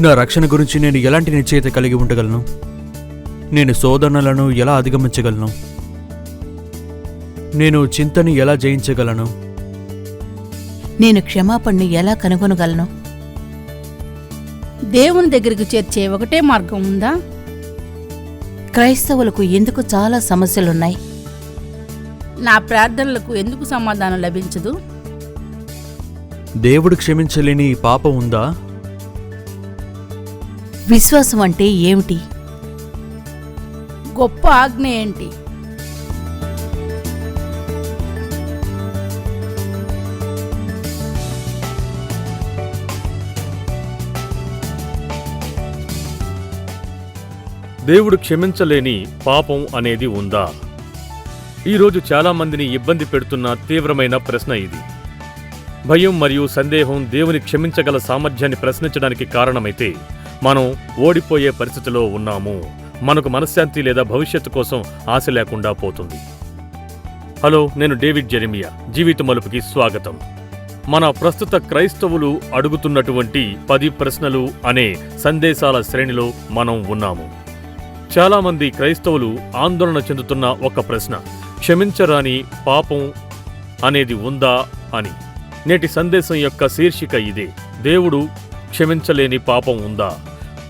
నా రక్షణ గురించి నేను ఎలాంటి నిశ్చయిత కలిగి ఉండగలను? నేను శోధనలను ఎలా అధిగమించగలను? నేను చింతని ఎలా జయించగలను? నేను క్షమాపణని ఎలా కనుగొనగలను? దేవుని దగ్గరికి చేర్చే ఒకటే మార్గం ఉందా? క్రైస్తవులకు ఎందుకు చాలా సమస్యలున్నాయి? నా ప్రార్థనలకు ఎందుకు సమాధానం లభించదు? దేవుడు క్షమించలేని పాపం ఉందా? విశ్వాసం అంటే ఏమిటి? గొప్ప ఆజ్ఞ ఏంటి? దేవుడు క్షమించలేని పాపం అనేది ఉందా? ఈరోజు చాలామందిని ఇబ్బంది పెడుతున్న తీవ్రమైన ప్రశ్న ఇది. భయం మరియు సందేహం దేవుని క్షమించగల సామర్థ్యాన్ని ప్రశ్నించడానికి కారణమైతే మనం ఓడిపోయే పరిస్థితిలో ఉన్నాము. మనకు మనశ్శాంతి లేదా భవిష్యత్తు కోసం ఆశ లేకుండా పోతుంది. హలో నేను డేవిడ్ జెరిమియా. జీవిత మలుపుకి స్వాగతం. మన ప్రస్తుత క్రైస్తవులు అడుగుతున్నటువంటి పది ప్రశ్నలు అనే సందేశాల శ్రేణిలో మనం ఉన్నాము. చాలామంది క్రైస్తవులు ఆందోళన చెందుతున్న ఒక ప్రశ్న. క్షమించరాని పాపం అనేది ఉందా అని. నేటి సందేశం యొక్క శీర్షిక ఇదే. దేవుడు క్షమించలేని పాపం ఉందా?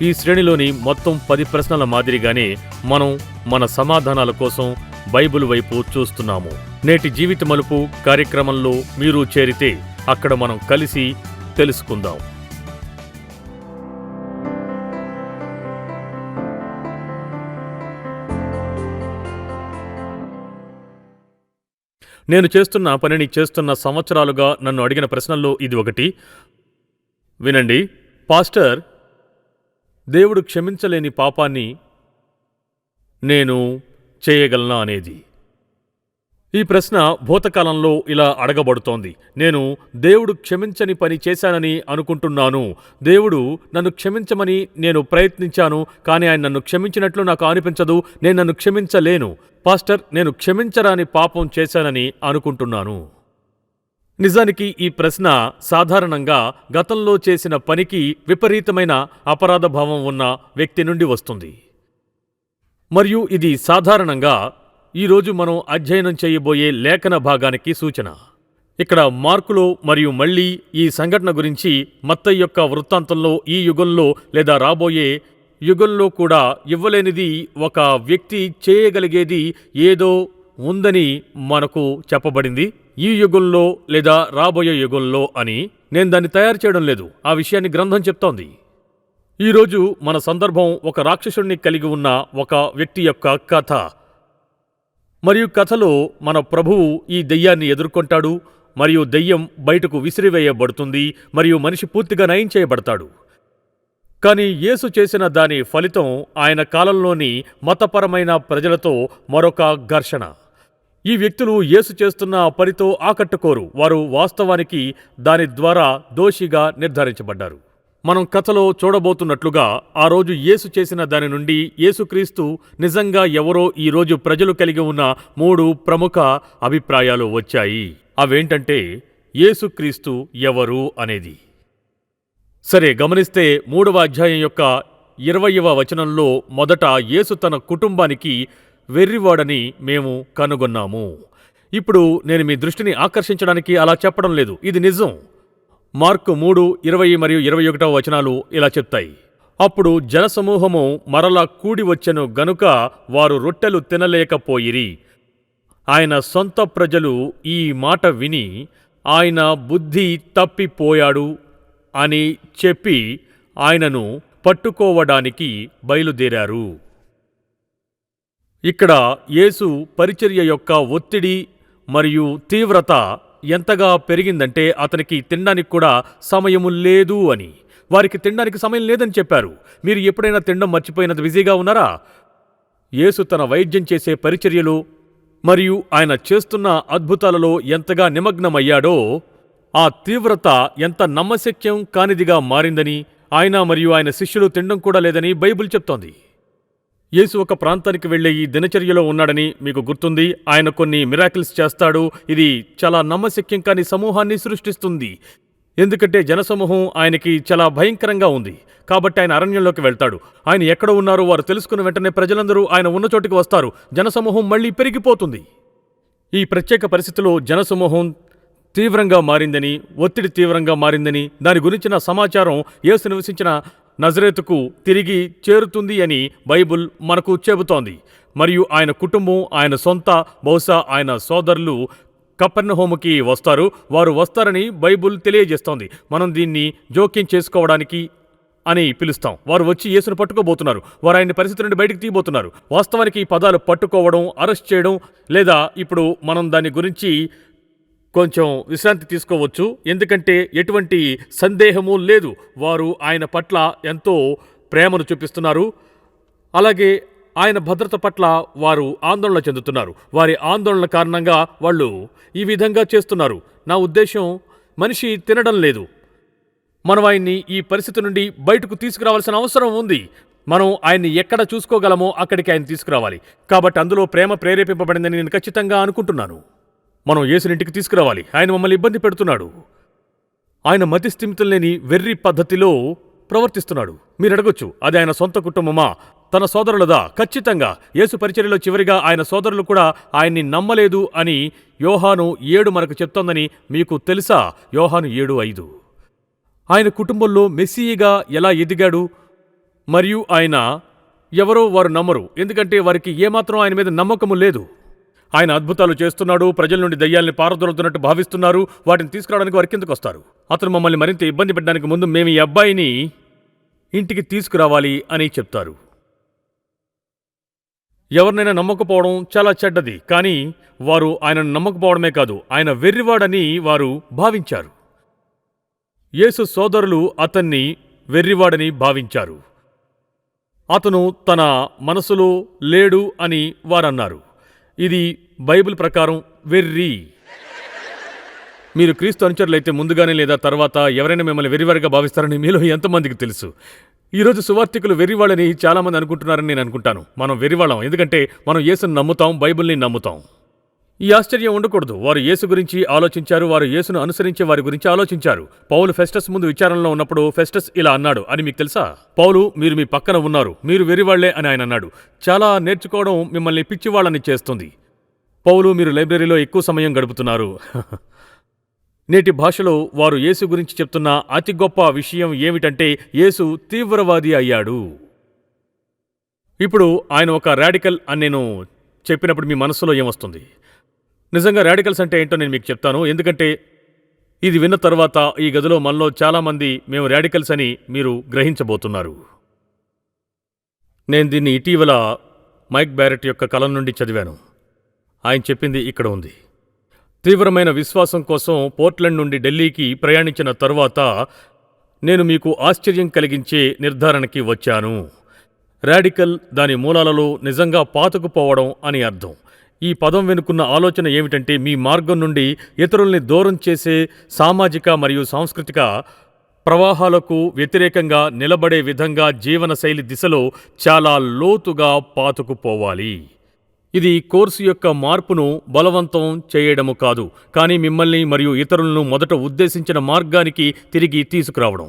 ఈ శ్రేణిలోని మొత్తం పది ప్రశ్నల మాదిరిగానే మనం మన సమాధానాల కోసం బైబిల్ వైపు చూస్తున్నాము. నేటి జీవిత మలుపు కార్యక్రమంలో మీరు చేరితే అక్కడ మనం కలిసి తెలుసుకుందాం. నేను చేస్తున్న పనిని చేస్తున్న సంవత్సరాలుగా నన్ను అడిగిన ప్రశ్నల్లో ఇది ఒకటి. వినండి. పాస్టర్ దేవుడు క్షమించలేని పాపాన్ని నేను చేయగలనా అనేది. ఈ ప్రశ్న భూతకాలంలో ఇలా అడగబడుతోంది. నేను దేవుడు క్షమించని పని చేశానని అనుకుంటున్నాను. దేవుడు నన్ను క్షమించమని నేను ప్రయత్నించాను కానీ ఆయన నన్ను క్షమించినట్లు నాకు అనిపించదు. నేను నన్ను క్షమించలేను. పాస్టర్ నేను క్షమించరాని పాపం చేశానని అనుకుంటున్నాను. నిజానికి ఈ ప్రశ్న సాధారణంగా గతంలో చేసిన పనికి విపరీతమైన అపరాధ భావం ఉన్న వ్యక్తి నుండి వస్తుంది. మరియు ఇది సాధారణంగా ఈరోజు మనం అధ్యయనం చేయబోయే లేఖన భాగానికి సూచన. ఇక్కడ మార్కులో మరియు మళ్ళీ ఈ సంఘటన గురించి మత్తయ్య యొక్క వృత్తాంతంలో ఈ యుగంలో లేదా రాబోయే యుగంలో కూడా ఇవ్వలేనిది ఒక వ్యక్తి చేయగలిగేది ఏదో ఉందని మనకు చెప్పబడింది. ఈ యుగంలో లేదా రాబోయే యుగంలో అని నేను దాన్ని తయారు చేయడం లేదు. ఆ విషయాన్ని గ్రంథం చెప్తోంది. ఈరోజు మన సందర్భం ఒక రాక్షసుడిని కలిగి ఉన్న ఒక వ్యక్తి యొక్క కథ. మరియు కథలో మన ప్రభువు ఈ దెయ్యాన్ని ఎదుర్కొంటాడు మరియు దెయ్యం బయటకు విసిరివేయబడుతుంది మరియు మనిషి పూర్తిగా నయం చేయబడతాడు. కానీ యేసు చేసిన దాని ఫలితం ఆయన కాలంలోని మతపరమైన ప్రజలతో మరొక ఘర్షణ. ఈ వ్యక్తులు యేసు చేస్తున్న పనితో ఆకట్టుకోరు. వారు వాస్తవానికి దాని ద్వారా దోషిగా నిర్ధారించబడ్డారు. మనం కథలో చూడబోతున్నట్లుగా ఆ రోజు యేసు చేసిన దాని నుండి యేసుక్రీస్తు నిజంగా ఎవరో ఈ రోజు ప్రజలు కలిగి ఉన్న మూడు ప్రముఖ అభిప్రాయాలు వచ్చాయి. అవేంటంటే యేసుక్రీస్తు ఎవరు అనేది. సరే గమనిస్తే మూడవ అధ్యాయం యొక్క ఇరవయవ వచనంలో మొదట యేసు తన కుటుంబానికి వెర్రివాడని మేము కనుగొన్నాము. ఇప్పుడు నేను మీ దృష్టిని ఆకర్షించడానికి అలా చెప్పడం లేదు. ఇది నిజం. మార్కు మూడు ఇరవై మరియు ఇరవై ఒకటవ వచనాలు ఇలా చెప్తాయి. అప్పుడు జనసమూహము మరలా కూడి వచ్చెను గనుక వారు రొట్టెలు తినలేకపోయిరి. ఆయన సొంత ప్రజలు ఈ మాట విని ఆయన బుద్ధి తప్పిపోయాడు అని చెప్పి ఆయనను పట్టుకోవడానికి బయలుదేరారు. ఇక్కడ యేసు పరిచర్య యొక్క ఒత్తిడి మరియు తీవ్రత ఎంతగా పెరిగిందంటే అతనికి తినడానికి కూడా సమయము లేదు అని. వారికి తినడానికి సమయం లేదని చెప్పారు. మీరు ఎప్పుడైనా తినడం మర్చిపోయినంత బిజీగా ఉన్నారా? యేసు తన వైద్యం చేసే పరిచర్యలు మరియు ఆయన చేస్తున్న అద్భుతాలలో ఎంతగా నిమగ్నమయ్యాడో ఆ తీవ్రత ఎంత నమ్మశక్యం కానిదిగా మారిందని ఆయన మరియు ఆయన శిష్యులు తినడం కూడా లేదని బైబిల్ చెప్తోంది. యేసు ఒక ప్రాంతానికి వెళ్ళే ఈ దినచర్యలో ఉన్నాడని మీకు గుర్తుంది. ఆయన కొన్ని మిరాకిల్స్ చేస్తాడు. ఇది చాలా నమ్మశక్యం కాని సమూహాన్ని సృష్టిస్తుంది. ఎందుకంటే జనసమూహం ఆయనకి చాలా భయంకరంగా ఉంది. కాబట్టి ఆయన అరణ్యంలోకి వెళ్తాడు. ఆయన ఎక్కడ ఉన్నారో వారు తెలుసుకున్న వెంటనే ప్రజలందరూ ఆయన ఉన్న చోటికి వస్తారు. జనసమూహం మళ్ళీ పెరిగిపోతుంది. ఈ ప్రత్యేక పరిస్థితిలో జనసమూహం తీవ్రంగా మారిందని ఒత్తిడి తీవ్రంగా మారిందని దాని గురించిన సమాచారం యేసు నివసించిన నజరేతుకు తిరిగి చేరుతుంది అని బైబుల్ మనకు చెబుతోంది. మరియు ఆయన కుటుంబం ఆయన సొంత బహుశా ఆయన సోదరులు కపెర్నహోముకి వస్తారు. వారు వస్తారని బైబుల్ తెలియజేస్తోంది. మనం దీన్ని జోక్యం చేసుకోవడానికి అని పిలుస్తాం. వారు వచ్చి యేసును పట్టుకోబోతున్నారు. వారు ఆయన పరిస్థితి నుండి బయటకు తీయబోతున్నారు. వాస్తవానికి ఈ పదాలు పట్టుకోవడం అరెస్ట్ చేయడం లేదా ఇప్పుడు మనం దాని గురించి కొంచెం విశ్రాంతి తీసుకోవచ్చు. ఎందుకంటే ఎటువంటి సందేహము లేదు. వారు ఆయన పట్ల ఎంతో ప్రేమను చూపిస్తున్నారు. అలాగే ఆయన భద్రత పట్ల వారు ఆందోళన చెందుతున్నారు. వారి ఆందోళన కారణంగా వాళ్ళు ఈ విధంగా చేస్తున్నారు. నా ఉద్దేశం మనిషి తినడం లేదు. మనం ఆయన్ని ఈ పరిస్థితి నుండి బయటకు తీసుకురావాల్సిన అవసరం ఉంది. మనం ఆయన్ని ఎక్కడ చూసుకోగలమో అక్కడికి ఆయన తీసుకురావాలి. కాబట్టి అందులో ప్రేమ ప్రేరేపింపబడిందని నేను ఖచ్చితంగా అనుకుంటున్నాను. మనం యేసునింటికి తీసుకురావాలి. ఆయన మమ్మల్ని ఇబ్బంది పెడుతున్నాడు. ఆయన మతి స్థిమితం లేని వెర్రి పద్ధతిలో ప్రవర్తిస్తున్నాడు. మీరు అడగొచ్చు అది ఆయన సొంత కుటుంబమా? తన సోదరులదా? ఖచ్చితంగా. యేసు పరిచర్యలో చివరిగా ఆయన సోదరులు కూడా ఆయన్ని నమ్మలేదు అని యోహాను ఏడు మనకు చెప్తోందని మీకు తెలుసా? యోహాను ఏడు ఐదు. ఆయన కుటుంబంలో మెస్సీగా ఎలా ఎదిగాడు? మరియు ఆయన ఎవరో వారు నమ్మరు. ఎందుకంటే వారికి ఏమాత్రం ఆయన మీద నమ్మకము లేదు. ఆయన అద్భుతాలు చేస్తున్నాడు ప్రజల నుండి దయ్యాల్ని పారదొలుతున్నట్టు భావిస్తున్నారు వాటిని తీసుకురావడానికి వారి కిందకు వస్తారు. అతను మమ్మల్ని మరింత ఇబ్బంది పెట్టడానికి ముందు మేము ఈ అబ్బాయిని ఇంటికి తీసుకురావాలి అని చెప్తారు. ఎవరినైనా నమ్మకపోవడం చాలా చెడ్డది కానీ వారు ఆయనను నమ్మకపోవడమే కాదు ఆయన వెర్రివాడని వారు భావించారు. యేసు సోదరులు అతన్ని వెర్రివాడని భావించారు. అతను తన మనసులో లేడు అని వారన్నారు. ఇది బైబిల్ ప్రకారం వెర్రి. మీరు క్రీస్తు అనుచరులైతే ముందుగానే లేదా తర్వాత ఎవరైనా మిమ్మల్ని వెర్రివారిగా భావిస్తారని మీలో ఎంతమందికి తెలుసు? ఈరోజు సువార్థికులు వెర్రివాళ్ళని చాలామంది అనుకుంటున్నారని నేను అనుకుంటాను. మనం వెర్రివాళ్ళం. ఎందుకంటే మనం యేసుని నమ్ముతాం బైబిల్ని నమ్ముతాం. ఈ ఆశ్చర్యం ఉండకూడదు. వారు యేసు గురించి ఆలోచించారు. వారు యేసును అనుసరించే వారి గురించి ఆలోచించారు. పౌలు ఫెస్టస్ ముందు విచారణలో ఉన్నప్పుడు ఫెస్టస్ ఇలా అన్నాడు అని మీకు తెలుసా? పౌలు మీరు మీ పక్కన ఉన్నారు. మీరు వెరివాళ్ళే అని ఆయన అన్నాడు. చాలా నేర్చుకోవడం మిమ్మల్ని పిచ్చివాళ్ళని చేస్తుంది. పౌలు మీరు లైబ్రరీలో ఎక్కువ సమయం గడుపుతున్నారు. నేటి భాషలో వారు యేసు గురించి చెప్తున్న అతి గొప్ప విషయం ఏమిటంటే యేసు తీవ్రవాది అయ్యాడు. ఇప్పుడు ఆయన ఒక రాడికల్ అని నేను చెప్పినప్పుడు మీ మనసులో ఏమొస్తుంది? నిజంగా రాడికల్స్ అంటే ఏంటో నేను మీకు చెప్తాను. ఎందుకంటే ఇది విన్న తర్వాత ఈ గదిలో మనలో చాలామంది మేము రాడికల్స్ అని మీరు గ్రహించబోతున్నారు. నేను దీన్ని ఇటీవల మైక్ బ్యారెట్ యొక్క కలం నుండి చదివాను. ఆయన చెప్పింది ఇక్కడ ఉంది. తీవ్రమైన విశ్వాసం కోసం పోర్ట్లండ్ నుండి ఢిల్లీకి ప్రయాణించిన తర్వాత నేను మీకు ఆశ్చర్యం కలిగించే నిర్ధారణకి వచ్చాను. రాడికల్ దాని మూలాలలో నిజంగా పాతుకుపోవడం అని అర్థం. ఈ పదం వెనుకున్న ఆలోచన ఏమిటంటే మీ మార్గం నుండి ఇతరుల్ని దూరం చేసే సామాజిక మరియు సాంస్కృతిక ప్రవాహాలకు వ్యతిరేకంగా నిలబడే విధంగా జీవనశైలి దిశలో చాలా లోతుగా పాతుకుపోవాలి. ఇది కోర్సు యొక్క మార్పును బలవంతం చేయడము కాదు కానీ మిమ్మల్ని మరియు ఇతరులను మొదట ఉద్దేశించిన మార్గానికి తిరిగి తీసుకురావడం.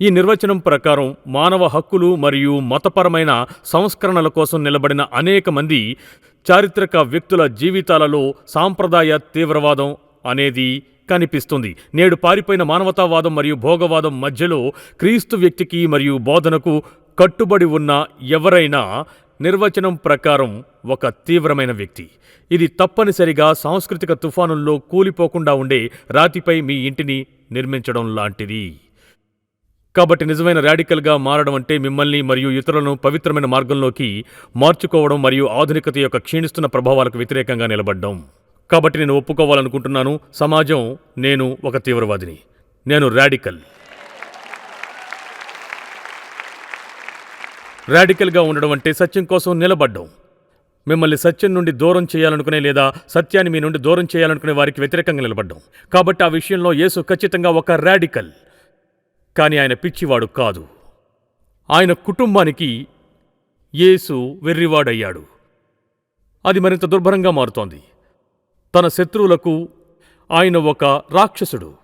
ఈ నిర్వచనం ప్రకారం మానవ హక్కులు మరియు మతపరమైన సంస్కరణల కోసం నిలబడిన అనేక మంది చారిత్రక వ్యక్తుల జీవితాలలో సాంప్రదాయ తీవ్రవాదం అనేది కనిపిస్తుంది. నేడు పారిపోయిన మానవతావాదం మరియు భోగవాదం మధ్యలో క్రీస్తు వ్యక్తికి మరియు బోధనకు కట్టుబడి ఉన్న ఎవరైనా నిర్వచనం ప్రకారం ఒక తీవ్రమైన వ్యక్తి. ఇది తప్పనిసరిగా సాంస్కృతిక తుఫానుల్లో కూలిపోకుండా ఉండే రాతిపై మీ ఇంటిని నిర్మించడం లాంటిది. కాబట్టి నిజమైన ర్యాడికల్గా మారడం అంటే మిమ్మల్ని మరియు ఇతరులను పవిత్రమైన మార్గంలోకి మార్చుకోవడం మరియు ఆధునికత యొక్క క్షీణిస్తున్న ప్రభావాలకు వ్యతిరేకంగా నిలబడ్డం. కాబట్టి నేను ఒప్పుకోవాలనుకుంటున్నాను. సమాజం నేను ఒక తీవ్రవాదిని. నేను ర్యాడికల్ ర్యాడికల్గా ఉండడం అంటే సత్యం కోసం నిలబడ్డం. మిమ్మల్ని సత్యం నుండి దూరం చేయాలనుకునే లేదా సత్యాన్ని మీ నుండి దూరం చేయాలనుకునే వారికి వ్యతిరేకంగా నిలబడ్డం. కాబట్టి ఆ విషయంలో యేసు ఖచ్చితంగా ఒక ర్యాడికల్ కానీ ఆయన పిచ్చివాడు కాదు. ఆయన కుటుంబానికి యేసు వెర్రివాడయ్యాడు. అది మరింత దుర్భరంగా మారుతోంది. తన శత్రువులకు ఆయన ఒక రాక్షసుడు.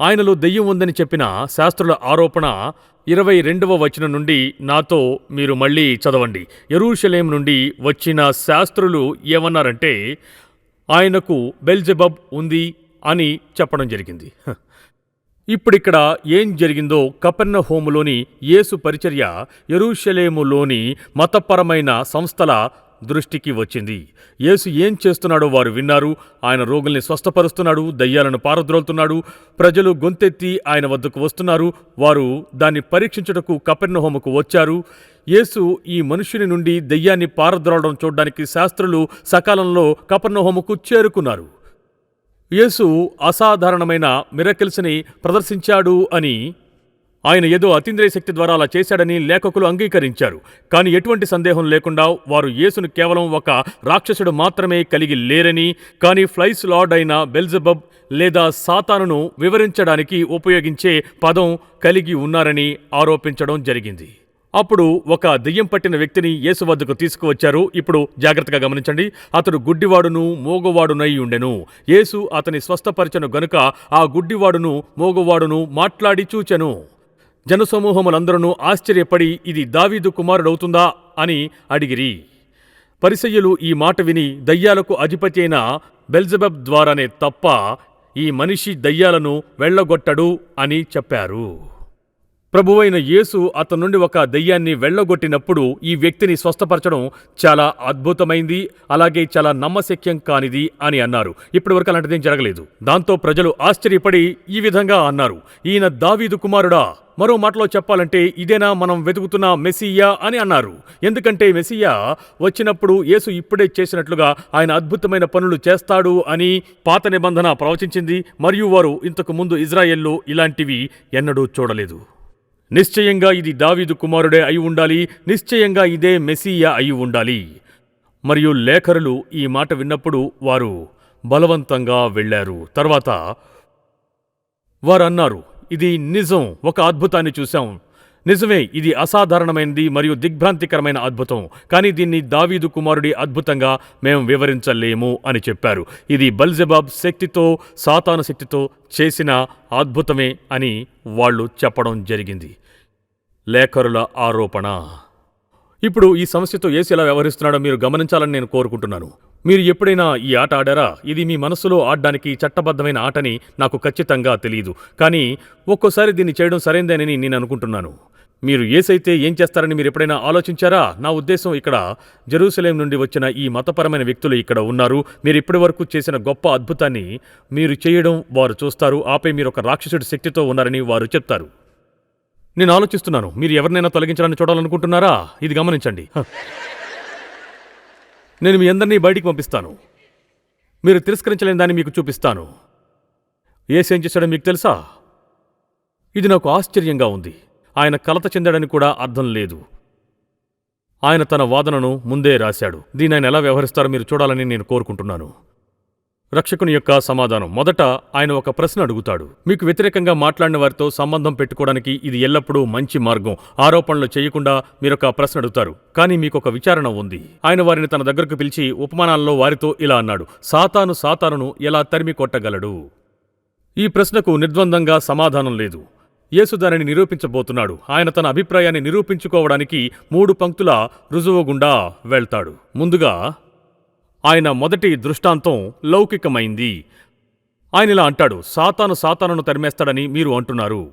ఆయనలో దెయ్యం ఉందని చెప్పిన శాస్త్రుల ఆరోపణ ఇరవై రెండవ వచనం నుండి నాతో మీరు మళ్ళీ చదవండి. ఎరూషలేం నుండి వచ్చిన శాస్త్రులు ఏమన్నారంటే ఆయనకు బెల్జెబబ్ ఉంది అని చెప్పడం జరిగింది. ఇప్పుడిక్కడ ఏం జరిగిందో కపెర్ణ హోములోని యేసు పరిచర్య ఎరుషలేములోని మతపరమైన సంస్థల దృష్టికి వచ్చింది. యేసు ఏం చేస్తున్నాడో వారు విన్నారు. ఆయన రోగుల్ని స్వస్థపరుస్తున్నాడు దయ్యాలను పారద్రోలుతున్నాడు ప్రజలు గొంతెత్తి ఆయన వద్దకు వస్తున్నారు. వారు దాన్ని పరీక్షించుటకు కపెర్ణహోముకు వచ్చారు. యేసు ఈ మనుషుని నుండి దయ్యాన్ని పారద్రోలడం చూడడానికి శాస్త్రులు సకాలంలో కపెర్ణహోముకు చేరుకున్నారు. యేసు అసాధారణమైన మిరకిల్స్ని ప్రదర్శించాడు అని ఆయన ఏదో అతీంద్రియ శక్తి ద్వారా అలా చేశాడని లేఖకులు అంగీకరించారు. కానీ ఎటువంటి సందేహం లేకుండా వారు యేసును కేవలం ఒక రాక్షసుడు మాత్రమే కలిగి లేరని కానీ ఫ్లైస్ లార్డ్ అయిన బెల్జబబ్ లేదా సాతానును వివరించడానికి ఉపయోగించే పదం కలిగి ఉన్నారని ఆరోపించడం జరిగింది. అప్పుడు ఒక దెయ్యం పట్టిన వ్యక్తిని యేసు వద్దకు తీసుకువచ్చారు. ఇప్పుడు జాగ్రత్తగా గమనించండి. అతడు గుడ్డివాడును మోగవాడునై ఉండెను. యేసు అతని స్వస్థపరచను గనుక ఆ గుడ్డివాడును మోగవాడును మాట్లాడి చూచెను. జనసమూహములందరూ ఆశ్చర్యపడి ఇది దావీదు కుమారుడవుతుందా అని అడిగిరి. పరిసయ్యులు ఈ మాట విని దయ్యాలకు అధిపతి అయిన బెల్జబబ్ ద్వారానే తప్ప ఈ మనిషి దయ్యాలను వెళ్ళగొట్టడు అని చెప్పారు. ప్రభువైన యేసు అతని నుండి ఒక దెయ్యాన్ని వెళ్ళగొట్టినప్పుడు ఈ వ్యక్తిని స్వస్థపరచడం చాలా అద్భుతమైంది అలాగే చాలా నమ్మశక్యం కానిది అని అన్నారు. ఇప్పటివరకు అలాంటిది అలాంటిదేం జరగలేదు. దాంతో ప్రజలు ఆశ్చర్యపడి ఈ విధంగా అన్నారు. ఈయన దావీదు కుమారుడా మరో మాటలో చెప్పాలంటే ఇదేనా మనం వెతుకుతున్న మెస్సియా అని అన్నారు. ఎందుకంటే మెస్సియా వచ్చినప్పుడు యేసు ఇప్పుడే చేసినట్లుగా ఆయన అద్భుతమైన పనులు చేస్తాడు అని పాత నిబంధన ప్రవచించింది మరియు వారు ఇంతకు ముందు ఇజ్రాయెల్లో ఇలాంటివి ఎన్నడూ చూడలేదు. నిశ్చయంగా ఇది దావీదు కుమారుడే అయి ఉండాలి నిశ్చయంగా ఇదే మెస్సియా అయి ఉండాలి. మరియు లేఖరులు ఈ మాట విన్నప్పుడు వారు బలవంతంగా వెళ్ళారు. తర్వాత వారన్నారు ఇది నిజం ఒక అద్భుతాన్ని చూశాం. నిజమే ఇది అసాధారణమైనది మరియు దిగ్భ్రాంతికరమైన అద్భుతం. కానీ దీన్ని దావీదు కుమారుడి అద్భుతంగా మేము వివరించలేము అని చెప్పారు. ఇది బల్జబాబ్ శక్తితో సాతాను శక్తితో చేసిన అద్భుతమే అని వాళ్ళు చెప్పడం జరిగింది. లేఖరుల ఆరోపణ. ఇప్పుడు ఈ సమస్యతో ఏసీ ఎలా వ్యవహరిస్తున్నాడో మీరు గమనించాలని నేను కోరుకుంటున్నాను. మీరు ఎప్పుడైనా ఈ ఆట ఆడారా? ఇది మీ మనసులో ఆడడానికి చట్టబద్ధమైన ఆటని నాకు ఖచ్చితంగా తెలియదు కానీ ఒక్కోసారి దీన్ని చేయడం సరైందేనని నేను అనుకుంటున్నాను. మీరు ఏసైతే ఏం చేస్తారని మీరు ఎప్పుడైనా ఆలోచించారా? నా ఉద్దేశం ఇక్కడ జెరూసలేం నుండి వచ్చిన ఈ మతపరమైన వ్యక్తులు ఇక్కడ ఉన్నారు. మీరు ఇప్పటి వరకు చేసిన గొప్ప అద్భుతాన్ని మీరు చేయడం వారు చూస్తారు. ఆపై మీరు ఒక రాక్షసుడి శక్తితో ఉన్నారని వారు చెప్తారు. నేను ఆలోచిస్తున్నాను. మీరు ఎవరినైనా తొలగించాలని చూడాలనుకుంటున్నారా? ఇది గమనించండి. నేను మీ అందరినీ బయటికి పంపిస్తాను. మీరు తిరస్కరించలేని దాన్ని మీకు చూపిస్తాను. ఏసేం చేశాడో మీకు తెలుసా? ఇది నాకు ఆశ్చర్యంగా ఉంది. ఆయన కలత చెందాడని కూడా అర్థం లేదు. ఆయన తన వాదనను ముందే రాశాడు. దీని ఆయన ఎలా వ్యవహరిస్తారో మీరు చూడాలని నేను కోరుకుంటున్నాను. రక్షకుని యొక్క సమాధానం. మొదట ఆయన ఒక ప్రశ్న అడుగుతాడు. మీకు వ్యతిరేకంగా మాట్లాడిన వారితో సంబంధం పెట్టుకోవడానికి ఇది ఎల్లప్పుడూ మంచి మార్గం. ఆరోపణలు చేయకుండా మీరొక ప్రశ్న అడుగుతారు. కానీ మీకు ఒక విచారణ ఉంది. ఆయన వారిని తన దగ్గరకు పిలిచి ఉపమానాల్లో వారితో ఇలా అన్నాడు. సాతాను సాతానును ఎలా తరిమి కొట్టగలడు? ఈ ప్రశ్నకు నిర్ద్వందంగా సమాధానం లేదు. యేసు దానిని నిరూపించబోతున్నాడు. ఆయన తన అభిప్రాయాన్ని నిరూపించుకోవడానికి మూడు పంక్తుల రుజువు గుండా వెళ్తాడు. ముందుగా ఆయన మొదటి దృష్టాంతం లౌకికమైంది. ఆయన ఇలా అంటాడు సాతాను సాతానును తరిమేస్తాడని మీరు అంటున్నారు.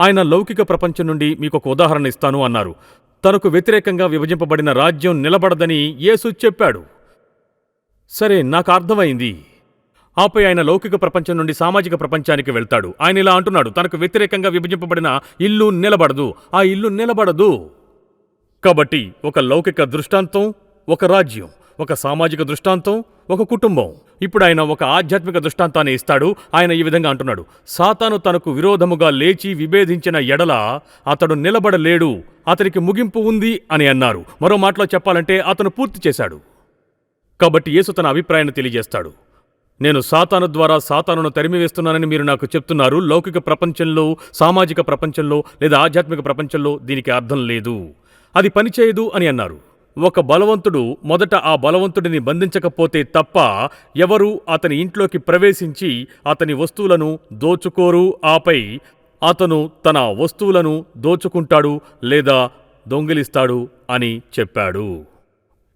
ఆయన లౌకిక ప్రపంచం నుండి మీకు ఒక ఉదాహరణ ఇస్తాను అన్నారు. తనకు వ్యతిరేకంగా విభజింపబడిన రాజ్యం నిలబడదని యేసు చెప్పాడు. సరే నాకు అర్థమైంది. ఆపై ఆయన లౌకిక ప్రపంచం నుండి సామాజిక ప్రపంచానికి వెళ్తాడు. ఆయన ఇలా అంటున్నాడు తనకు వ్యతిరేకంగా విభజింపబడిన ఇల్లు నిలబడదు. ఆ ఇల్లు నిలబడదు. కాబట్టి ఒక లౌకిక దృష్టాంతం ఒక రాజ్యం. ఒక సామాజిక దృష్టాంతం ఒక కుటుంబం. ఇప్పుడు ఆయన ఒక ఆధ్యాత్మిక దృష్టాంతాన్ని ఇస్తాడు ఆయన ఈ విధంగా అంటున్నాడు. సాతాను తనకు విరోధముగా లేచి విభేదించిన ఎడల అతడు నిలబడలేడు అతనికి ముగింపు ఉంది అని అన్నారు. మరో మాటలో చెప్పాలంటే అతను పూర్తి చేశాడు. కాబట్టి యేసు తన అభిప్రాయాన్ని తెలియజేస్తాడు. నేను సాతాను ద్వారా సాతానును తరిమివేస్తున్నానని మీరు నాకు చెప్తున్నారు. లౌకిక ప్రపంచంలో సామాజిక ప్రపంచంలో లేదా ఆధ్యాత్మిక ప్రపంచంలో దీనికి అర్థం లేదు. అది పనిచేయదు అని అన్నారు. ఒక బలవంతుడు మొదట ఆ బలవంతుడిని బంధించకపోతే తప్ప ఎవరు అతని ఇంట్లోకి ప్రవేశించి అతని వస్తువులను దోచుకోరు. ఆపై అతను తన వస్తువులను దోచుకుంటాడు లేదా దొంగిలిస్తాడు అని చెప్పాడు.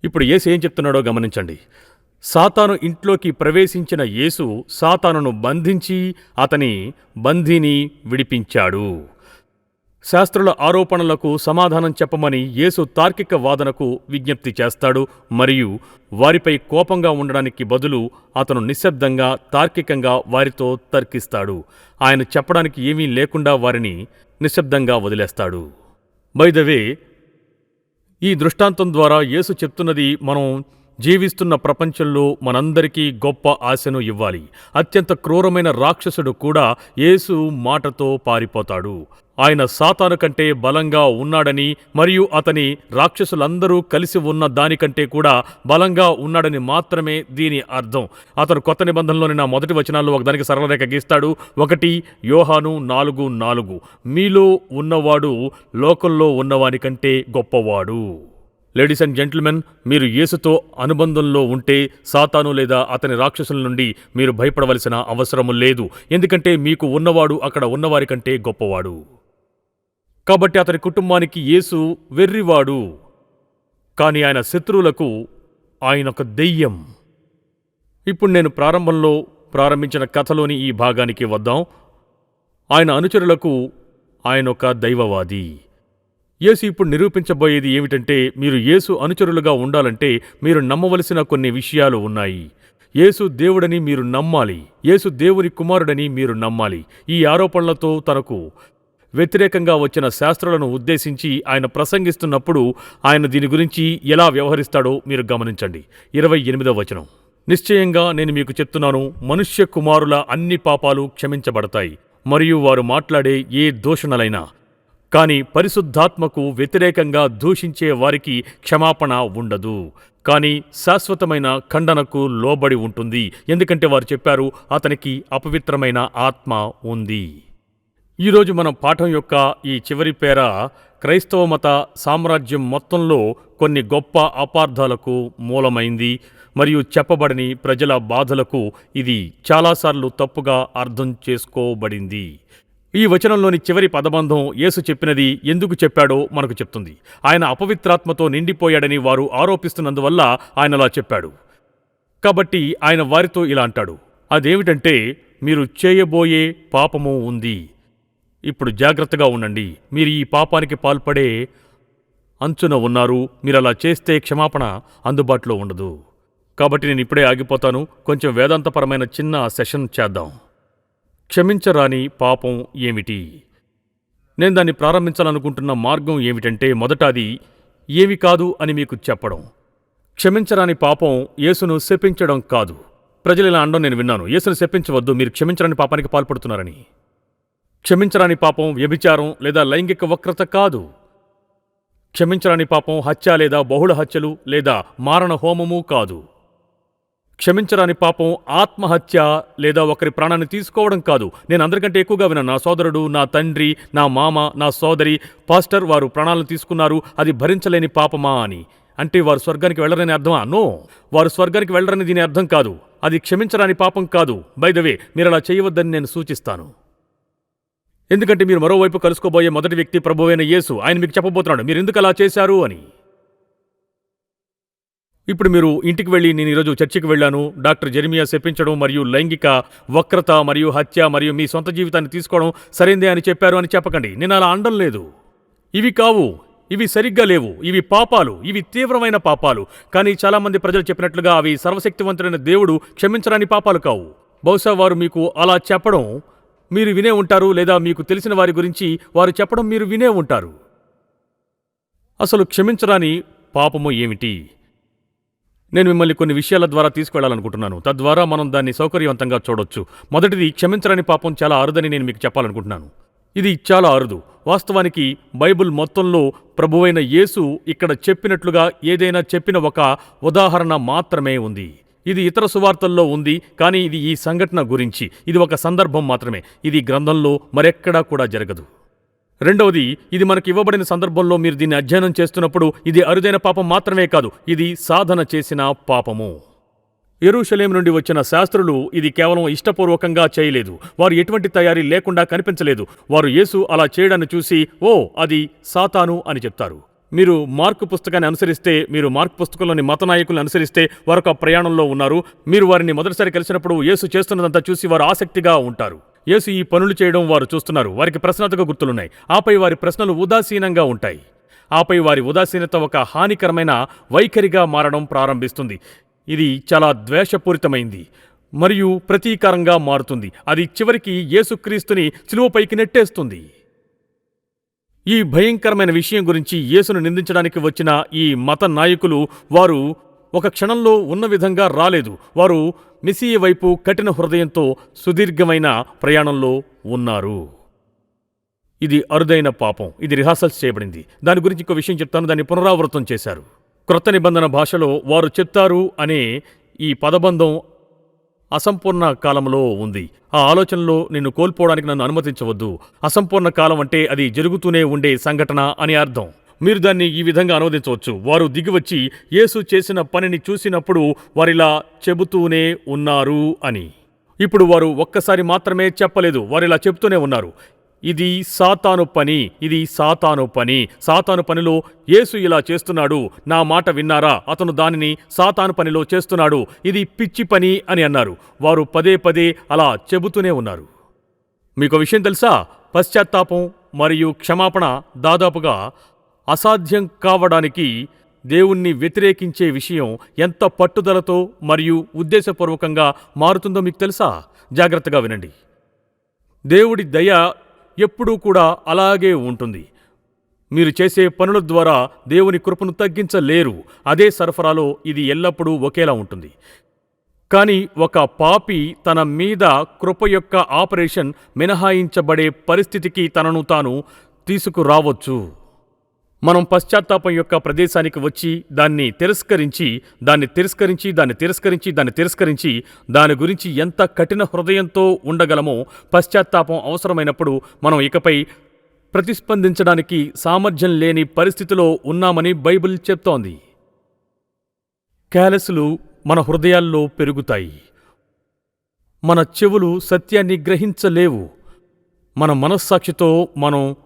ఇప్పుడు యేసు ఏం చెప్తున్నాడో గమనించండి. సాతాను ఇంట్లోకి ప్రవేశించిన యేసు సాతానును బంధించి అతని బంధీని విడిపించాడు. శాస్త్రుల ఆరోపణలకు సమాధానం చెప్పమని యేసు తార్కిక వాదనకు విజ్ఞప్తి చేస్తాడు. మరియు వారిపై కోపంగా ఉండడానికి బదులు అతను నిశ్శబ్దంగా తార్కికంగా వారితో తర్కిస్తాడు. ఆయన చెప్పడానికి ఏమీ లేకుండా వారిని నిశ్శబ్దంగా వదిలేస్తాడు. బైదవే ఈ దృష్టాంతం ద్వారా యేసు చెప్తున్నది మనం జీవిస్తున్న ప్రపంచంలో మనందరికీ గొప్ప ఆశను ఇవ్వాలి. అత్యంత క్రూరమైన రాక్షసుడు కూడా యేసు మాటతో పారిపోతాడు. ఆయన సాతాను కంటే బలంగా ఉన్నాడని మరియు అతని రాక్షసులందరూ కలిసి ఉన్న దానికంటే కూడా బలంగా ఉన్నాడని మాత్రమే దీని అర్థం. అతను కొత్త నిబంధనలోని నా మొదటి వచనాల్లో ఒకదానికి సరళరేఖ గీస్తాడు. ఒకటి యోహాను నాలుగు నాలుగు. మీలో ఉన్నవాడు లోకంలో ఉన్నవానికంటే గొప్పవాడు. లేడీస్ అండ్ జెంటిల్మెన్ మీరు యేసుతో అనుబంధంలో ఉంటే సాతాను లేదా అతని రాక్షసుల నుండి మీరు భయపడవలసిన అవసరము లేదు. ఎందుకంటే మీకు ఉన్నవాడు అక్కడ ఉన్నవారి కంటే గొప్పవాడు. కాబట్టి అతని కుటుంబానికి యేసు వెర్రివాడు. కానీ ఆయన శత్రువులకు ఆయన ఒక దెయ్యం. ఇప్పుడు నేను ప్రారంభంలో ప్రారంభించిన కథలోని ఈ భాగానికి వద్దాం. ఆయన అనుచరులకు ఆయన ఒక దైవవాది. యేసు ఇప్పుడు నిరూపించబోయేది ఏమిటంటే మీరు యేసు అనుచరులుగా ఉండాలంటే మీరు నమ్మవలసిన కొన్ని విషయాలు ఉన్నాయి. యేసు దేవుడని మీరు నమ్మాలి. యేసు దేవుని కుమారుడని మీరు నమ్మాలి. ఈ ఆరోపణలతో తనకు వ్యతిరేకంగా వచ్చిన శాస్త్రాలను ఉద్దేశించి ఆయన ప్రసంగిస్తున్నప్పుడు ఆయన దీని గురించి ఎలా వ్యవహరిస్తాడో మీరు గమనించండి. ఇరవై ఎనిమిదవ వచనం. నిశ్చయంగా నేను మీకు చెప్తున్నాను మనుష్య కుమారుల అన్ని పాపాలు క్షమించబడతాయి. మరియు వారు మాట్లాడే ఏ దూషణలైనా కాని పరిశుద్ధాత్మకు వ్యతిరేకంగా దూషించే వారికి క్షమాపణ ఉండదు. కానీ శాశ్వతమైన ఖండనకు లోబడి ఉంటుంది. ఎందుకంటే వారు చెప్పారు అతనికి అపవిత్రమైన ఆత్మ ఉంది. ఈరోజు మనం పాఠం యొక్క ఈ చివరి పేర క్రైస్తవ మత సామ్రాజ్యం మొత్తంలో కొన్ని గొప్ప అపార్థాలకు మూలమైంది. మరియు చెప్పబడని ప్రజల బాధలకు ఇది చాలాసార్లు తప్పుగా అర్థం చేసుకోబడింది. ఈ వచనంలోని చివరి పదబంధం యేసు చెప్పినది ఎందుకు చెప్పాడో మనకు చెప్తుంది. ఆయన అపవిత్రాత్మతో నిండిపోయాడని వారు ఆరోపిస్తున్నందువల్ల ఆయన అలా చెప్పాడు. కాబట్టి ఆయన వారితో ఇలా అంటాడు. అదేమిటంటే మీరు చేయబోయే పాపము ఉంది. ఇప్పుడు జాగ్రత్తగా ఉండండి. మీరు ఈ పాపానికి పాల్పడే అంచున ఉన్నారు. మీరు అలా చేస్తే క్షమాపణ అందుబాటులో ఉండదు. కాబట్టి నేను ఇప్పుడే ఆగిపోతాను. కొంచెం వేదాంతపరమైన చిన్న సెషన్ చేద్దాం. క్షమించరాని పాపం ఏమిటి? నేను దాన్ని ప్రారంభించాలనుకుంటున్న మార్గం ఏమిటంటే మొదట అది ఏమి కాదు అని మీకు చెప్పడం. క్షమించరాని పాపం యేసును శపించడం కాదు. ప్రజలు ఇలా అనడం నేను విన్నాను. యేసును శపించవద్దు. మీరు క్షమించరాని పాపానికి పాల్పడుతున్నారని. క్షమించరాని పాపం వ్యభిచారం లేదా లైంగిక వక్రత కాదు. క్షమించరాని పాపం హత్య లేదా బహుళ హత్యలు లేదా మారణ హోమము కాదు. క్షమించరాని పాపం ఆత్మహత్య లేదా ఒకరి ప్రాణాన్ని తీసుకోవడం కాదు. నేను అందరికంటే ఎక్కువగా విన నా సోదరుడు నా తండ్రి నా మామ నా సోదరి పాస్టర్ వారు ప్రాణాలను తీసుకున్నారు అది భరించలేని పాపమా అని. అంటే వారు స్వర్గానికి వెళ్ళరని అర్థమా? నో. వారు స్వర్గానికి వెళ్ళరని దీని అర్థం కాదు. అది క్షమించరాని పాపం కాదు. బైదవే మీరు అలా చేయవద్దని నేను సూచిస్తాను. ఎందుకంటే మీరు మరోవైపు కలుసుకోబోయే మొదటి వ్యక్తి ప్రభువైన యేసు. ఆయన మీకు చెప్పబోతున్నాడు మీరు ఎందుకు అలా చేశారు? అని. ఇప్పుడు మీరు ఇంటికి వెళ్ళి నేను ఈరోజు చర్చికి వెళ్ళాను. డాక్టర్ జెర్మియా చెప్పించడం మరియు లైంగిక వక్రత మరియు హత్య మరియు మీ సొంత జీవితాన్ని తీసుకోవడం సరైందే అని చెప్పారు అని చెప్పకండి. నేను అలా అనడం లేదు. ఇవి కావు. ఇవి సరిగ్గా లేవు. ఇవి పాపాలు. ఇవి తీవ్రమైన పాపాలు. కానీ చాలామంది ప్రజలు చెప్పినట్లుగా అవి సర్వశక్తివంతుడైన దేవుడు క్షమించరాని పాపాలు కావు. బహుశా వారు మీకు అలా చెప్పడం మీరు వినే ఉంటారు లేదా మీకు తెలిసిన వారి గురించి వారు చెప్పడం మీరు వినే ఉంటారు. అసలు క్షమించరాని పాపము ఏమిటి? నేను మిమ్మల్ని కొన్ని విషయాల ద్వారా తీసుకెళ్ళాలనుకుంటున్నాను తద్వారా మనం దాన్ని సౌకర్యవంతంగా చూడొచ్చు. మొదటిది క్షమించరాని పాపం చాలా అరుదని నేను మీకు చెప్పాలనుకుంటున్నాను. ఇది చాలా అరుదు. వాస్తవానికి బైబిల్ మొత్తంలో ప్రభువైన యేసు ఇక్కడ చెప్పినట్లుగా ఏదైనా చెప్పిన ఒక ఉదాహరణ మాత్రమే ఉంది. ఇది ఇతర సువార్తల్లో ఉంది కానీ ఇది ఈ సంఘటన గురించి. ఇది ఒక సందర్భం మాత్రమే. ఇది గ్రంథంలో మరెక్కడా కూడా జరగదు. రెండవది ఇది మనకి ఇవ్వబడిన సందర్భంలో మీరు దీన్ని అధ్యయనం చేస్తున్నప్పుడు ఇది అరుదైన పాపం మాత్రమే కాదు ఇది సాధన చేసిన పాపము. ఎరుషలేం నుండి వచ్చిన శాస్త్రులు ఇది కేవలం ఇష్టపూర్వకంగా చేయలేదు. వారు ఎటువంటి తయారీ లేకుండా కనిపించలేదు. వారు యేసు అలా చేయడాన్ని చూసి ఓ అది సాతాను అని చెప్తారు. మీరు మార్క్ పుస్తకాన్ని అనుసరిస్తే మీరు మార్క్ పుస్తకంలోని మత నాయకులను అనుసరిస్తే వారొక ప్రయాణంలో ఉన్నారు. మీరు వారిని మొదటిసారి కలిసినప్పుడు యేసు చేస్తున్నదంతా చూసి వారు ఆసక్తిగా ఉంటారు. యేసు ఈ పనులు చేయడం వారు చూస్తున్నారు. వారికి ప్రశ్నార్థక గుర్తులున్నాయి. ఆపై వారి ప్రశ్నలు ఉదాసీనంగా ఉంటాయి. ఆపై వారి ఉదాసీనత ఒక హానికరమైన వైఖరిగా మారడం ప్రారంభిస్తుంది. ఇది చాలా ద్వేషపూరితమైంది మరియు ప్రతీకారంగా మారుతుంది. అది చివరికి యేసుక్రీస్తుని సిలువపైకి నెట్టేస్తుంది. ఈ భయంకరమైన విషయం గురించి యేసును నిందించడానికి వచ్చిన ఈ మత నాయకులు వారు ఒక క్షణంలో ఉన్న విధంగా రాలేదు. వారు మిసీ వైపు కఠిన హృదయంతో సుదీర్ఘమైన ప్రయాణంలో ఉన్నారు. ఇది అరుదైన పాపం. ఇది రిహార్సల్స్ చేయబడింది. దాని గురించి ఇంకో విషయం చెప్తాను. దాన్ని పునరావృతం చేశారు. క్రొత్త నిబంధన భాషలో వారు చెప్తారు అనే ఈ పదబంధం అసంపూర్ణ కాలంలో ఉంది. ఆ ఆలోచనలో నిన్ను కోల్పోవడానికి నన్ను అనుమతించవద్దు. అసంపూర్ణ కాలం అంటే అది జరుగుతూనే ఉండే సంఘటన అని అర్థం. మీరు దాన్ని ఈ విధంగా అనువదించవచ్చు. వారు దిగివచ్చి యేసు చేసిన పనిని చూసినప్పుడు వారిలా చెబుతూనే ఉన్నారు అని. ఇప్పుడు వారు ఒక్కసారి మాత్రమే చెప్పలేదు. వారిలా చెబుతూనే ఉన్నారు. ఇది సాతాను పని ఇది సాతాను పని. సాతాను పనిలో యేసు ఇలా చేస్తున్నాడు. నా మాట విన్నారా? అతను దానిని సాతాను పనిలో చేస్తున్నాడు. ఇది పిచ్చి పని అని అన్నారు. వారు పదే పదే అలా చెబుతూనే ఉన్నారు. మీకు విషయం తెలుసా? పశ్చాత్తాపం మరియు క్షమాపణ దాదాపుగా అసాధ్యం కావడానికి దేవుణ్ణి వ్యతిరేకించే విషయం ఎంత పట్టుదలతో మరియు ఉద్దేశపూర్వకంగా మారుతుందో మీకు తెలుసా? జాగ్రత్తగా వినండి. దేవుడి దయ ఎప్పుడూ కూడా అలాగే ఉంటుంది. మీరు చేసే పనుల ద్వారా దేవుని కృపను తగ్గించలేరు. అదే సరఫరాలో ఇది ఎల్లప్పుడూ ఒకేలా ఉంటుంది. కానీ ఒక పాపి తన మీద కృప యొక్క ఆపరేషన్ మినహాయించబడే పరిస్థితికి తనను తాను తీసుకురావచ్చు. మనం పశ్చాత్తాపం యొక్క ప్రదేశానికి వచ్చి దాన్ని తిరస్కరించి దాన్ని తిరస్కరించి దాన్ని తిరస్కరించి దాన్ని తిరస్కరించి దాని గురించి ఎంత కఠిన హృదయంతో ఉండగలమో పశ్చాత్తాపం అవసరమైనప్పుడు మనం ఇకపై ప్రతిస్పందించడానికి సామర్థ్యం లేని పరిస్థితిలో ఉన్నామని బైబిల్ చెప్తోంది. క్యాలెస్లు మన హృదయాల్లో పెరుగుతాయి. మన చెవులు సత్యాన్ని గ్రహించలేవు. మన మనస్సాక్షితో మనం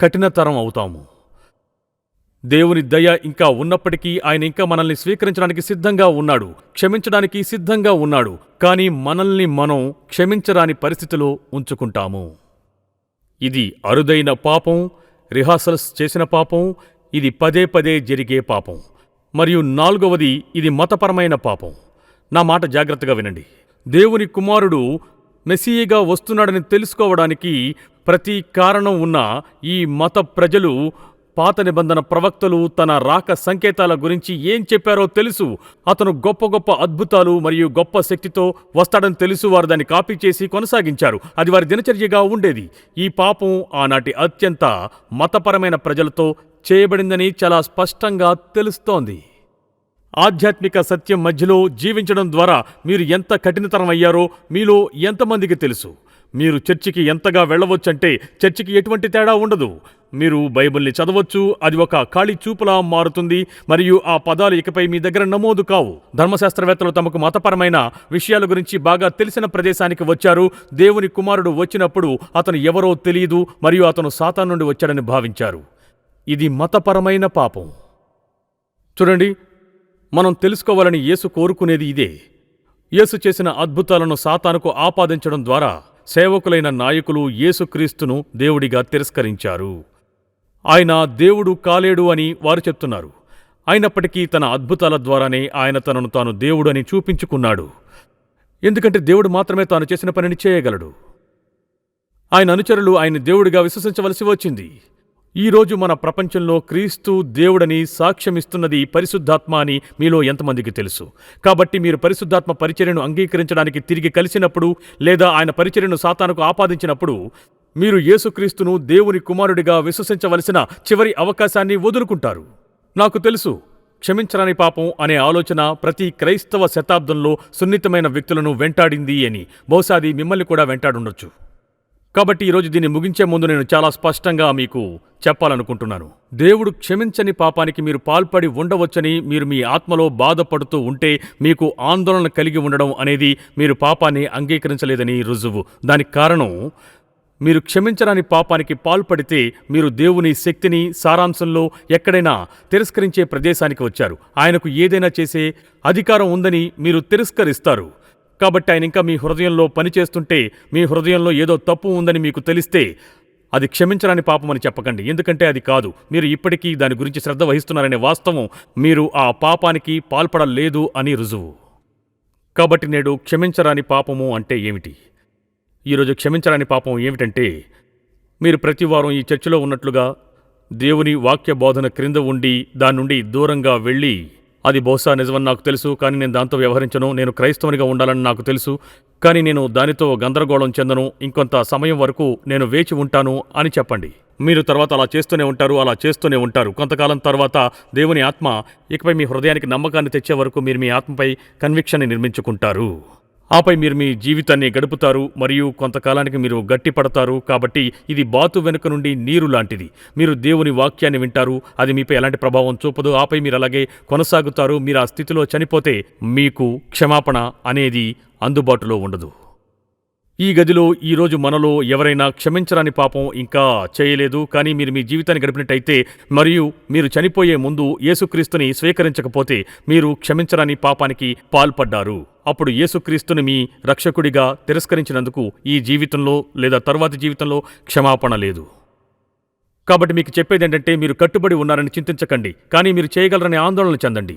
కఠినతరం అవుతాము. దేవుని దయ ఇంకా ఉన్నప్పటికీ ఆయన ఇంకా మనల్ని స్వీకరించడానికి సిద్ధంగా ఉన్నాడు క్షమించడానికి సిద్ధంగా ఉన్నాడు కానీ మనల్ని మనం క్షమించరాని పరిస్థితిలో ఉంచుకుంటాము. ఇది అరుదైన పాపం రిహార్సల్స్ చేసిన పాపం ఇది పదే పదే జరిగే పాపం. మరియు నాలుగవది ఇది మతపరమైన పాపం. నా మాట జాగ్రత్తగా వినండి. దేవుని కుమారుడు మెస్సీగా వస్తున్నాడని తెలుసుకోవడానికి ప్రతి కారణం ఉన్న ఈ మత ప్రజలు పాత నిబంధన ప్రవక్తలు తన రాక సంకేతాల గురించి ఏం చెప్పారో తెలుసు. అతను గొప్ప గొప్ప అద్భుతాలు మరియు గొప్ప శక్తితో వస్తాడని తెలుసు వారు దాన్ని కాపీ చేసి కొనసాగించారు. అది వారి దినచర్యగా ఉండేది. ఈ పాపం ఆనాటి అత్యంత మతపరమైన ప్రజలతో చేయబడిందని చాలా స్పష్టంగా తెలుస్తోంది. ఆధ్యాత్మిక సత్యం మధ్యలో జీవించడం ద్వారా మీరు ఎంత కఠినతరం అయ్యారో మీలో ఎంతమందికి తెలుసు? మీరు చర్చికి ఎంతగా వెళ్ళవచ్చంటే చర్చికి ఎటువంటి తేడా ఉండదు. మీరు బైబిల్ని చదవచ్చు అది ఒక ఖాళీ చూపులా మారుతుంది మరియు ఆ పదాలు ఇకపై మీ దగ్గర నమోదు కావు. ధర్మశాస్త్రవేత్తలు తమకు మతపరమైన విషయాల గురించి బాగా తెలిసిన ప్రదేశానికి వచ్చారు. దేవుని కుమారుడు వచ్చినప్పుడు అతను ఎవరో తెలియదు మరియు అతను సాతాన్ నుండి వచ్చాడని భావించారు. ఇది మతపరమైన పాపం. చూడండి మనం తెలుసుకోవాలని యేసు కోరుకునేది ఇదే. యేసు చేసిన అద్భుతాలను సాతానుకు ఆపాదించడం ద్వారా సేవకులైన నాయకులు యేసుక్రీస్తును దేవుడిగా తిరస్కరించారు. ఆయన దేవుడు కాలేడు అని వారు చెప్తున్నారు. అయినప్పటికీ తన అద్భుతాల ద్వారానే ఆయన తనను తాను దేవుడు అని చూపించుకున్నాడు. ఎందుకంటే దేవుడు మాత్రమే తాను చేసిన పనిని చేయగలడు. ఆయన అనుచరులు ఆయన దేవుడిగా విశ్వసించవలసి వచ్చింది. ఈ రోజు మన ప్రపంచంలో క్రీస్తు దేవుడని సాక్ష్యమిస్తున్నది పరిశుద్ధాత్మ అని మీలో ఎంతమందికి తెలుసు. కాబట్టి మీరు పరిశుద్ధాత్మ పరిచర్యను అంగీకరించడానికి తిరిగి కలిసినప్పుడు లేదా ఆయన పరిచర్యను సాతానుకు ఆపాదించినప్పుడు మీరు యేసుక్రీస్తును దేవుని కుమారుడిగా విశ్వసించవలసిన చివరి అవకాశాన్ని వదులుకుంటారు. నాకు తెలుసు క్షమించరాని పాపం అనే ఆలోచన ప్రతి క్రైస్తవ శతాబ్దంలో సున్నితమైన వ్యక్తులను వెంటాడింది అని. బహుశా అది మిమ్మల్ని కూడా వెంటాడుండొచ్చు. కాబట్టి ఈరోజు దీన్ని ముగించే ముందు నేను చాలా స్పష్టంగా మీకు చెప్పాలనుకుంటున్నాను. దేవుడు క్షమించని పాపానికి మీరు పాల్పడి ఉండవచ్చని మీరు మీ ఆత్మలో బాధపడుతూ ఉంటే మీకు ఆందోళన కలిగి ఉండడం అనేది మీరు పాపాన్ని అంగీకరించలేదని రుజువు. దానికి కారణం మీరు క్షమించరాని పాపానికి పాల్పడితే మీరు దేవుని శక్తిని సారాంశంలో ఎక్కడైనా తిరస్కరించే ప్రదేశానికి వచ్చారు. ఆయనకు ఏదైనా చేసే అధికారం ఉందని మీరు తిరస్కరిస్తారు. కాబట్టి ఆయన ఇంకా మీ హృదయంలో పనిచేస్తుంటే మీ హృదయంలో ఏదో తప్పు ఉందని మీకు తెలిస్తే అది క్షమించరాని పాపం అని చెప్పకండి. ఎందుకంటే అది కాదు. మీరు ఇప్పటికీ దాని గురించి శ్రద్ధ వహిస్తున్నారనే వాస్తవం మీరు ఆ పాపానికి పాల్పడలేదు అని రుజువు. కాబట్టి నేడు క్షమించరాని పాపము అంటే ఏమిటి? ఈరోజు క్షమించరాని పాపం ఏమిటంటే మీరు ప్రతి వారం ఈ చర్చిలో ఉన్నట్లుగా దేవుని వాక్య బోధన క్రింద ఉండి దాని నుండి దూరంగా వెళ్ళి అది బహుశా నిజమని నాకు తెలుసు కానీ నేను దాంతో వ్యవహరించను. నేను క్రైస్తవునిగా ఉండాలని నాకు తెలుసు కానీ నేను దానితో గందరగోళం చెందను. ఇంకొంత సమయం వరకు నేను వేచి ఉంటాను అని చెప్పండి. మీరు తర్వాత అలా చేస్తూనే ఉంటారు అలా చేస్తూనే ఉంటారు. కొంతకాలం తర్వాత దేవుని ఆత్మ ఇకపై మీ హృదయానికి నమ్మకాన్ని తెచ్చే వరకు మీరు మీ ఆత్మపై కన్విక్షన్ని నిర్మించుకుంటారు. ఆపై మీరు మీ జీవితాన్ని గడుపుతారు మరియు కొంతకాలానికి మీరు గట్టిపడతారు కాబట్టి ఇది బాతు వెనుక నుండి నీరు లాంటిది. మీరు దేవుని వాక్యాన్ని వింటారు అది మీపై ఎలాంటి ప్రభావం చూపదు ఆపై మీరు అలాగే కొనసాగుతారు మీరు ఆ స్థితిలో చనిపోతే మీకు క్షమాపణ అనేది అందుబాటులో ఉండదు. ఈ గదిలో ఈరోజు మనలో ఎవరైనా క్షమించరాని పాపం ఇంకా చేయలేదు కానీ మీరు మీ జీవితాన్ని గడిపినట్టయితే మరియు మీరు చనిపోయే ముందు యేసుక్రీస్తుని స్వీకరించకపోతే మీరు క్షమించరాని పాపానికి పాల్పడ్డారు. అప్పుడు యేసుక్రీస్తుని మీ రక్షకుడిగా తిరస్కరించినందుకు ఈ జీవితంలో లేదా తరువాతి జీవితంలో క్షమాపణ లేదు. కాబట్టి మీకు చెప్పేది ఏంటంటే మీరు కట్టుబడి ఉన్నారని చింతించకండి కానీ మీరు చేయగలరని ఆందోళన చెందండి.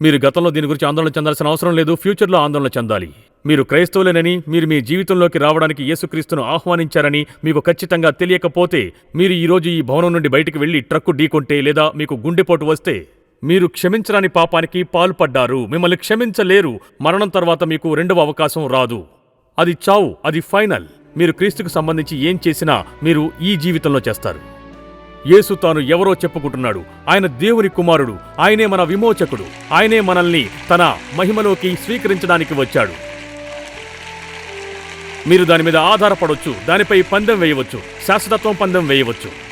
మీరు గతంలో దీని గురించి ఆందోళన చెందాల్సిన అవసరం లేదు ఫ్యూచర్లో ఆందోళన చెందాలి. మీరు క్రైస్తవులేనని మీరు మీ జీవితంలోకి రావడానికి యేసుక్రీస్తును ఆహ్వానించారని మీకు ఖచ్చితంగా తెలియకపోతే మీరు ఈరోజు ఈ భవనం నుండి బయటికి వెళ్ళి ట్రక్కు ఢీకొంటే లేదా మీకు గుండెపోటు వస్తే మీరు క్షమించరాని పాపానికి పాల్పడ్డారు. మిమ్మల్ని క్షమించలేరు. మరణం తర్వాత మీకు రెండవ అవకాశం రాదు. అది చావు అది ఫైనల్. మీరు క్రీస్తుకు సంబంధించి ఏం చేసినా మీరు ఈ జీవితంలో చేస్తారు. యేసు తాను ఎవరో చెప్పుకుంటున్నాడు. ఆయన దేవుని కుమారుడు. ఆయనే మన విమోచకుడు. ఆయనే మనల్ని తన మహిమలోకి స్వీకరించడానికి వచ్చాడు. మీరు దాని మీద ఆధారపడవచ్చు దానిపై పందెం వేయవచ్చు. శాశ్వతత్వం పందెం వేయవచ్చు.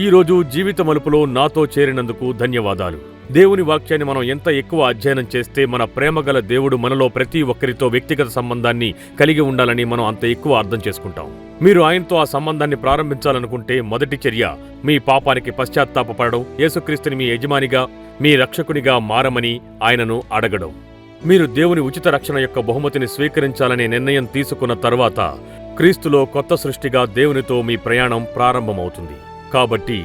ఈరోజు జీవిత మలుపులో నాతో చేరినందుకు ధన్యవాదాలు. దేవుని వాక్యాన్ని మనం ఎంత ఎక్కువ అధ్యయనం చేస్తే మన ప్రేమగల దేవుడు మనలో ప్రతి ఒక్కరితో వ్యక్తిగత సంబంధాన్ని కలిగి ఉండాలని మనం అంత ఎక్కువ అర్థం చేసుకుంటాం. మీరు ఆయనతో ఆ సంబంధాన్ని ప్రారంభించాలనుకుంటే మొదటి చర్య మీ పాపానికి పశ్చాత్తాపపడడం యేసుక్రీస్తుని మీ యజమానిగా మీ రక్షకునిగా మారమని ఆయనను అడగడం. మీరు దేవుని ఉచిత రక్షణ యొక్క బహుమతిని స్వీకరించాలనే నిర్ణయం తీసుకున్న తర్వాత క్రీస్తులో కొత్త సృష్టిగా దేవునితో మీ ప్రయాణం ప్రారంభమవుతుంది. కాబట్టి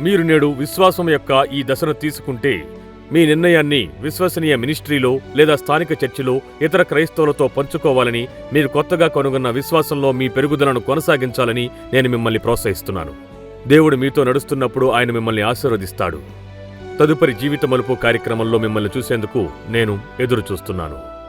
మీరు నేడు విశ్వాసం యొక్క ఈ దశను తీసుకుంటే మీ నిర్ణయాన్ని విశ్వసనీయ మినిస్ట్రీలో లేదా స్థానిక చర్చిలో ఇతర క్రైస్తవులతో పంచుకోవాలని మీరు కొత్తగా కనుగొన్న విశ్వాసంలో మీ పెరుగుదలను కొనసాగించాలని నేను మిమ్మల్ని ప్రోత్సహిస్తున్నాను. దేవుడు మీతో నడుస్తున్నప్పుడు ఆయన మిమ్మల్ని ఆశీర్వదిస్తాడు. తదుపరి జీవిత మలుపు కార్యక్రమంలో మిమ్మల్ని చూసేందుకు నేను ఎదురు చూస్తున్నాను